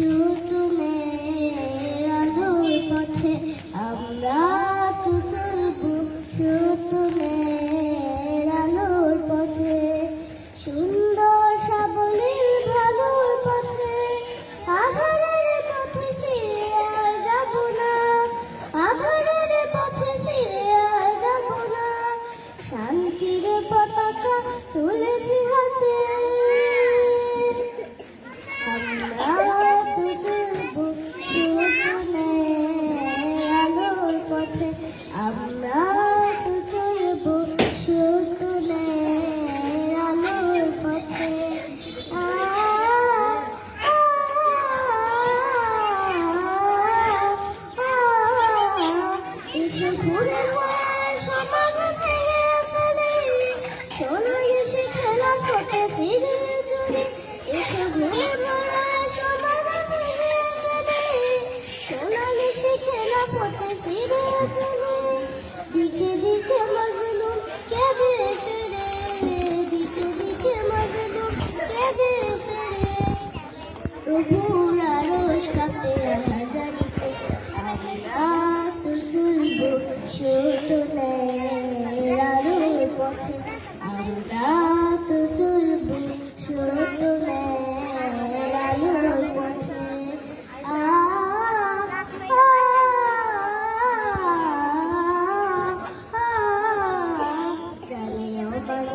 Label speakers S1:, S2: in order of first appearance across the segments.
S1: You. ছোটে ফিরে চলে দিকে দিকে মজলুম কেঁদে ফিরে। দিকে দিকে মজলুম কেঁদে ফিরে। প্রভুর আরশ কাঁপে হাজারিতে। আমরা তো চলবো সুতনের আলোর পথে।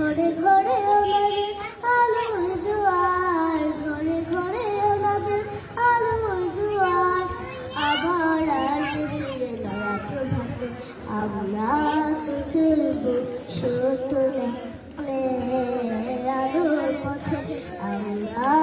S1: ঘরে ঘরে আলোর জোয়ার, ঘরে ঘরে ওনাদের আলোর জোয়ার। আবার আমরা চলবো সত্যনের আলোর পথে। আমরা